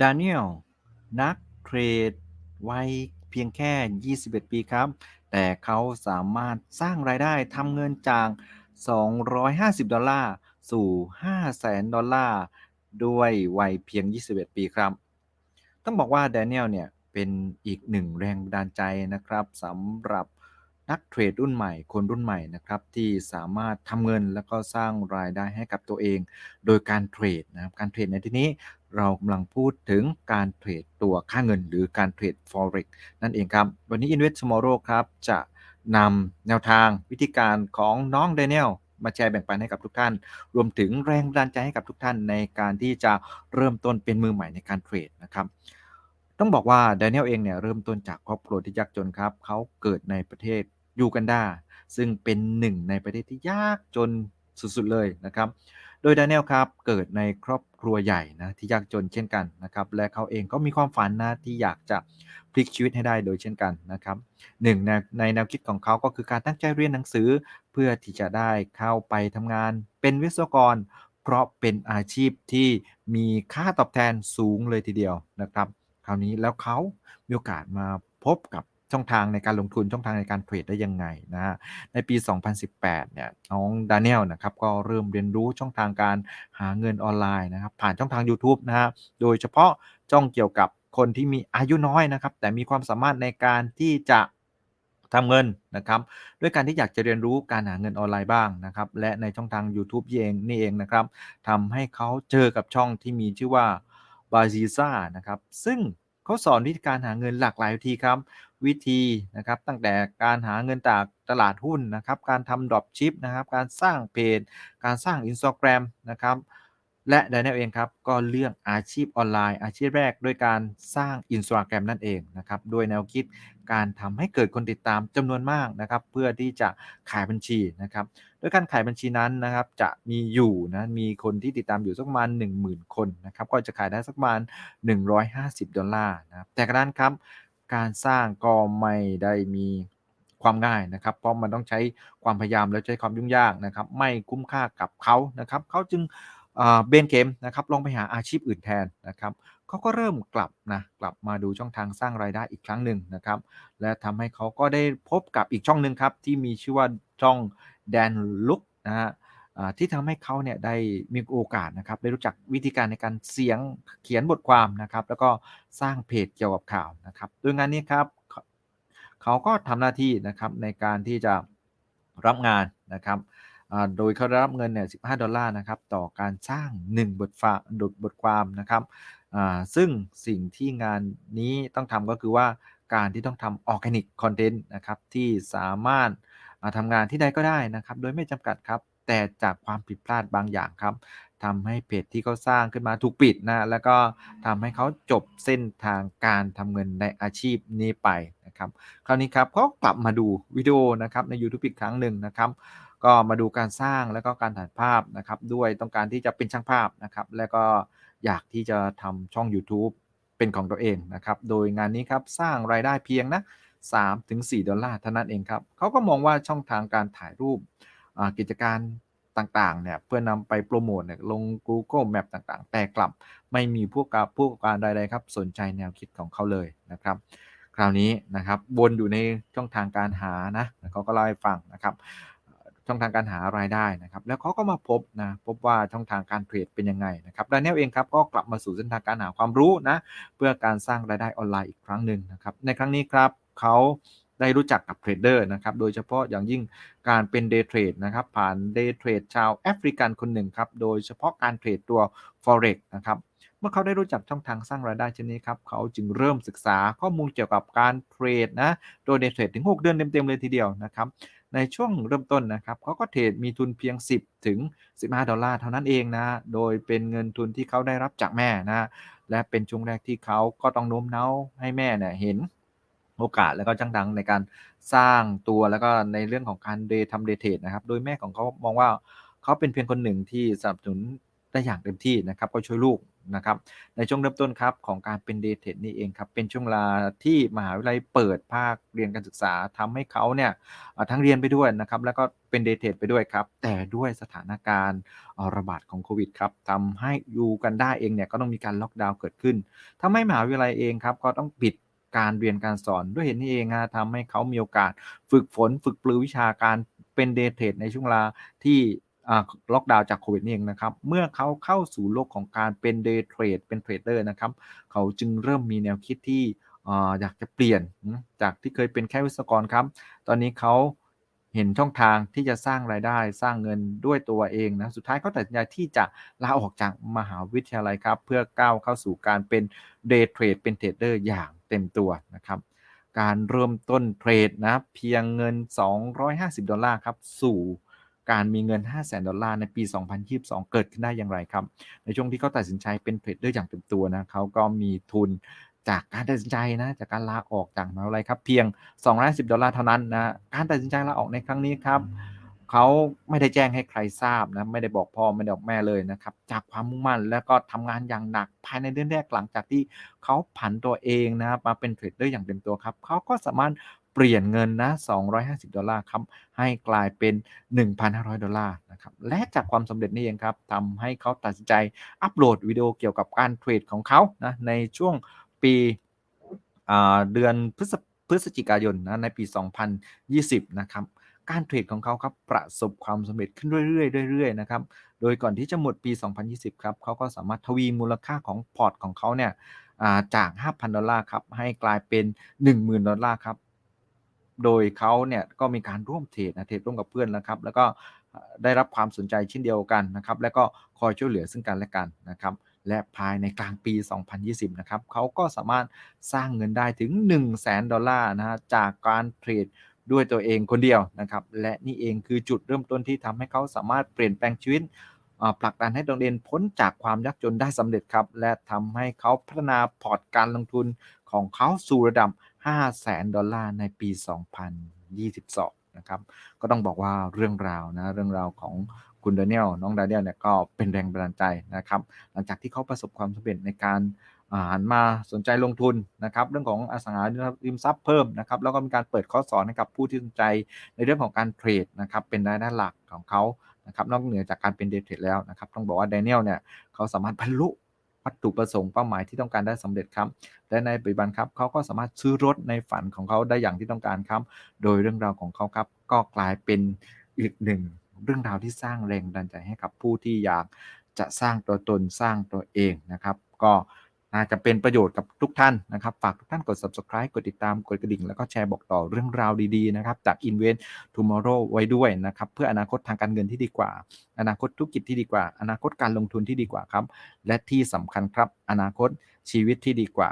ดานิเอลนักเทรดวัยเพียงแค่ 21 ปีครับ แต่เขาสามารถสร้างรายได้ทำเงินจาก 250 ดอลลาร์ สู่ 500,000 ดอลลาร์ ด้วยวัยเพียง 21 ปีครับ ต้องบอกว่า Daniel เนี่ย เป็นอีกหนึ่งแรงบันดาลใจนะครับสำหรับนักเทรดรุ่นใหม่คนรุ่นใหม่นะครับ ที่สามารถทำเงินแล้วก็สร้างรายได้ให้กับตัวเอง โดยการเทรดนะครับการเทรดในที่นี้ เรากำลังพูดถึงการเทรดตัวค่าเงินหรือการเทรด Forex นั่นเองครับ วันนี้ Invest Tomorrow ครับ จะนำแนวทางวิธีการของน้อง Daniel มาแชร์แบ่งปันให้กับทุกท่าน รวมถึงแรงบันดาลใจให้กับทุกท่านในการที่จะเริ่มต้นเป็นมือใหม่ในการเทรดนะครับต้องบอกว่า Daniel เองเนี่ยเริ่มต้นจากครอบครัวที่ยากจนครับ เขาเกิดในประเทศยูกันดาซึ่งเป็นหนึ่งในประเทศที่ยากจนสุดๆเลยนะครับ โดย Daniel ครับเกิดในครอบครัวใหญ่นะที่ยากจนเช่นกันนะครับและเขาเองก็มีความฝันนะที่อยากจะพลิกชีวิตให้ได้โดยเช่นกันนะครับหนึ่งในในแนวคิดของเขาก็คือการตั้งใจเรียนหนังสือ เพื่อที่จะได้เข้าไปทำงาน เป็นวิศวกร เพราะเป็นอาชีพที่มีค่าตอบแทนสูงเลยทีเดียวนะครับ คราวนี้แล้วเขามีโอกาสมาพบกับ ช่องทางในการลงทุนช่องทางในการเทรดได้ยังไงนะฮะในปี 2018 เนี่ยน้องดานิเอลนะครับก็เริ่มเรียนรู้ช่องทางการหาเงินออนไลน์นะครับผ่านช่องทาง YouTube นะฮะโดยเฉพาะจ้องเกี่ยวกับคนที่มีอายุน้อยนะครับ แต่มีความสามารถในการที่จะทำเงินนะครับด้วยการที่อยากจะเรียนรู้การหาเงินออนไลน์บ้างนะครับและในช่องทาง YouTube เองนี่เองนะครับทำให้เขาเจอกับช่องที่มีชื่อว่าบาซิซ่านะครับซึ่ง เขาสอนวิธีการหาเงินหลากหลายวิธีครับ วิธีนะครับตั้งแต่การหาเงินจากตลาดหุ้นนะครับ การทำดรอปชิปนะครับ การสร้างเพจ การสร้าง Instagram นะครับ และด a น i e l เองครับก็เลือกอาชีพออนไลน์ อาชีพแรกด้วยการสร้าง Instagram นั่นเองนะครับโดยแนวคิดการทำให้เกิดคนติดตามจำนวนมากนะครับเพื่อที่จะขายบัญชีนะครับโดยการขายบัญชีนั้นนะครับจะมีอยู่นะมีคนที่ติดตามอยู่สักประมาณ10,000 คนนะครับก็จะขายได้สักประมาณ 150 ดอลลาร์นะครับแต่กระนั้นครับการสร้างก็ไม่ได้มีความง่ายนะครับ เพราะมันต้องใช้ความพยายามและใช้ความยุ่งยากนะครับ ไม่คุ้มค่ากับเขานะครับเขาจึง เบนเกมนะครับลองไปหาอาชีพอื่นแทนนะครับเขาก็เริ่มกลับนะกลับมาดูช่องทางสร้างรายได้อีกครั้งหนึ่งนะครับและทำให้เขาก็ได้พบกับอีกช่องหนึ่งครับที่มีชื่อว่าช่องแดนลุกนะฮะที่ทำให้เขาเนี่ยได้มีโอกาสนะครับได้รู้จักวิธีการในการเสียงเขียนบทความนะครับแล้วก็สร้างเพจเกี่ยวกับข่าวนะครับโดยงานนี้ครับเขาก็ทำหน้าที่นะครับในการที่จะรับงานนะครับ โดยเขาได้รับเงินเนี่ย15 ดอลลาร์นะครับต่อการสร้าง 1 บทฝาดบทความนะครับซึ่งสิ่งที่งานนี้ต้องทำก็คือว่าการที่ต้องทำออร์แกนิกคอนเทนต์นะครับที่สามารถทำงานที่ใดก็ได้นะครับ โดยไม่จำกัดครับ แต่จากความผิดพลาดบางอย่างครับ ทำให้เพจที่เขาสร้างขึ้นมาถูกปิดนะแล้วก็ทำให้เขาจบเส้นทางการทำเงินในอาชีพนี้ไปนะครับคราวนี้ครับเขากลับมาดูวิดีโอนะครับใน YouTube อีกครั้งหนึ่งนะครับ ก็มาดูการสร้างแล้วก็การถ่ายภาพนะครับด้วยต้องการที่จะเป็นช่างภาพนะครับแล้วก็อยากที่จะทำช่อง YouTube เป็นของตัวเองนะครับโดยงานนี้ครับสร้างรายได้เพียงนะ3-4 ดอลลาร์เท่านั้นเองครับเขาก็มองว่าช่องทางการถ่ายรูปกิจการ ต่างๆเนี่ยเพื่อนำไปโปรโมทเนี่ยลง Google Map ต่างๆ แต่กลับไม่มีผู้กับผู้ประกอบการใดๆครับสนใจแนวคิดของเขาเลยนะครับ คราวนี้นะครับวนอยู่ในช่องทางการหานะเขาก็เล่าให้ฟังนะครับช่องทางการหารายได้นะครับ แล้วเขาก็มาพบนะพบว่าช่องทางการเทรดเป็นยังไงนะครับดานิเอลเองครับก็กลับมาสู่เส้นทางการหาความรู้นะเพื่อการสร้างรายได้ออนไลน์อีกครั้งหนึ่งนะครับในครั้งนี้ครับเขา ได้รู้จักกับเทรดเดอร์นะครับ โดยเฉพาะอย่างยิ่งการเป็นเดย์เทรดนะครับ ผ่านเดย์เทรดชาวแอฟริกันคนหนึ่งครับ โดยเฉพาะการเทรดตัว Forex นะครับเมื่อเขาได้รู้จักช่องทางสร้างรายได้เช่นนี้ครับ เขาจึงเริ่มศึกษาข้อมูลเกี่ยวกับการเทรดนะ โดยเดย์เทรดถึง 6 เดือนเต็มๆเลยทีเดียวนะครับ ในช่วงเริ่มต้นนะครับเขาก็เทรดมีทุนเพียง 10 ถึง 15 ดอลลาร์เท่านั้นเองนะ โดยเป็นเงินทุนที่เขาได้รับจากแม่นะ และเป็นช่วงแรกที่เขาก็ต้องโน้มน้าวให้แม่เนี่ยเห็น โอกาสแล้วก็จังดังในการสร้างตัวแล้วก็ในเรื่องของการเดทำเดทเทดนะครับ โดยแม่ของเขามองว่าเขาเป็นเพียงคนหนึ่งที่สนับสนุนได้อย่างเต็มที่นะครับก็ช่วยลูกนะครับในช่วงเริ่มต้นครับของการเป็น Day Trade นี่เองครับเป็นช่วงเวลาที่มหาวิทยาลัยเปิดภาคเรียนการศึกษาทำให้เขาเนี่ยทั้งเรียนไปด้วยนะครับแล้วก็เป็น Day Trade ไปด้วยครับ แต่ด้วยสถานการณ์ระบาดของโควิดครับทำให้อยู่กันไดาเองเนี่ยก็ต้องมีการล็อกดาวน์เกิดขึ้นทำให้มหาวิทยาลัยเองครับก็ต้องปิด การเรียนการสอน ด้วยเหตุนี้เองนะทำให้เขามีโอกาสฝึกฝนฝึกปรือวิชาการเป็น Day Trade ในช่วงเวลาที่ล็อกดาวน์จากโควิดนี่เองนะครับ เมื่อเขาเข้าสู่โลกของการเป็น Day Trade เป็นเทรดเดอร์นะครับ เขาจึงเริ่มมีแนวคิดที่ออยากจะเปลี่ยนจากที่เคยเป็นแค่วิศวกรครับ ตอนนี้เขาเห็นช่องทางที่จะสร้างรายได้สร้างเงินด้วยตัวเองนะ สุดท้ายเขาตัดสินใจที่จะลาออกจากมหาวิทยาลัยครับ เพื่อก้าวเข้าสู่การเป็น Day Trade เป็นเทรดเดอร์อย่าง เต็มตัวนะครับ การเริ่มต้นเทรดนะเพียงเงิน 250 ดอลลาร์ครับสู่การมีเงิน 500,000ดอลลาร์ในปี 2022 เกิดขึ้นได้อย่างไรครับ ในช่วงที่เขาตัดสินใจเป็นเทรดเดอร์อย่างเต็มตัวนะเขาก็มีทุนจากการตัดสินใจนะจากการลาออกจากมหาวิทยาลัยครับ เพียง210ดอลลาร์เท่านั้นนะการตัดสินใจลาออกในครั้งนี้ครับ เขาไม่ได้แจ้งให้ใครทราบนะไม่ได้บอกพ่อไม่ได้บอกแม่เลยนะครับ จากความมุ่งมั่นแล้วก็ทำงานอย่างหนักภายในเดือนแรกหลังจากที่เขาผันตัวเองนะครับมาเป็นเทรดเดอร์อย่างเต็มตัวครับเขาก็สามารถเปลี่ยนเงินนะ250 ดอลลาร์ครับ ให้กลายเป็น 1,500 ดอลลาร์นะครับ และจากความสำเร็จนี้เองครับทำให้เขาตัดสินใจอัปโหลดวิดีโอเกี่ยวกับการเทรดของเขานะ ในช่วงปีเดือนพฤศพฤศจิกายนนะในปี 2020 นะครับ การเทรดของเขาครับประสบความสำเร็จขึ้นเรื่อยๆเรื่อยๆนะครับ โดยก่อนที่จะหมดปี 2020 ครับเขาก็สามารถทวีมูลค่าของพอร์ตของเขาเนี่ยาจาก 5,000 ดอลลาร์ครับให้กลายเป็น 10,000 ดอลลาร์ครับ โดยเขาเนี่ยก็มีการร่วมเทรดนะเทรดร่วมกับเพื่อนนะครับ แล้วก็ได้รับความสนใจเช่นเดียวกันนะครับ แล้วก็คอยช่วยเหลือซึ่งกันและกันนะครับและภายในกลางปี 2020 นะครับเขาก็สามารถสร้างเงินได้ถึง 100,000ดอลลาร์นะฮะจากการเทรด ด้วยตัวเองคนเดียวนะครับ และนี่เองคือจุดเริ่มต้นที่ทำให้เขาสามารถเปลี่ยนแปลงชีวิตผลักดันให้ตนเองพ้นจากความยากจนได้สำเร็จครับ และทำให้เขาพัฒนาพอร์ตการลงทุนของเขาสู่ระดับ 500,000ดอลลาร์ในปี 2022 นะครับ ก็ต้องบอกว่าเรื่องราวนะเรื่องราวของคุณดานิเอลน้องดานิเอลเนี่ยก็เป็นแรงบันดาลใจนะครับ หลังจากที่เขาประสบความสำเร็จในการ หันมาสนใจลงทุนนะครับเรื่องของอสังหาริมทรัพย์เพิ่มนะครับแล้วก็มีการเปิดคอร์สสอนให้กับผู้ที่สนใจในเรื่องของการเทรดนะครับเป็นรายได้หลักของเขานะครับนอกเหนือจากการเป็นเดย์เทรดแล้วนะครับต้องบอกว่าดานิเอลเนี่ยเขาสามารถบรรลุวัตถุประสงค์เป้าหมายที่ต้องการได้สำเร็จครับ และในปัจจุบันครับเขาก็สามารถซื้อรถในฝันของเขาได้อย่างที่ต้องการครับ โดยเรื่องราวของเขาครับ ก็กลายเป็นอีกหนึ่งเรื่องราวที่สร้างแรงบันใจให้กับผู้ที่อยากจะสร้างตัวตนสร้างตัวเองนะครับ ก็าจะเป็นประโยชน์กับทุกท่านนะครับ ฝากทุกท่านกด subscribe กดติดตาม กดกระดิ่ง แล้วก็แชร์บอกต่อเรื่องราวดีๆนะครับ จาก Invent Tomorrow ไว้ด้วยนะครับ เพื่ออนาคตทางการเงินที่ดีกว่า อนาคตธุรกิจที่ดีกว่า อนาคตการลงทุนที่ดีกว่าครับ และที่สำคัญครับ อนาคตชีวิตที่ดีกว่า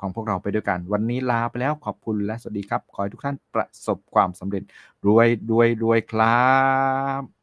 ของพวกเราไปด้วยกัน วันนี้ลาไปแล้วขอบคุณและสวัสดีครับ ขอให้ทุกท่านประสบความสำเร็จรวยรวยรวยครับ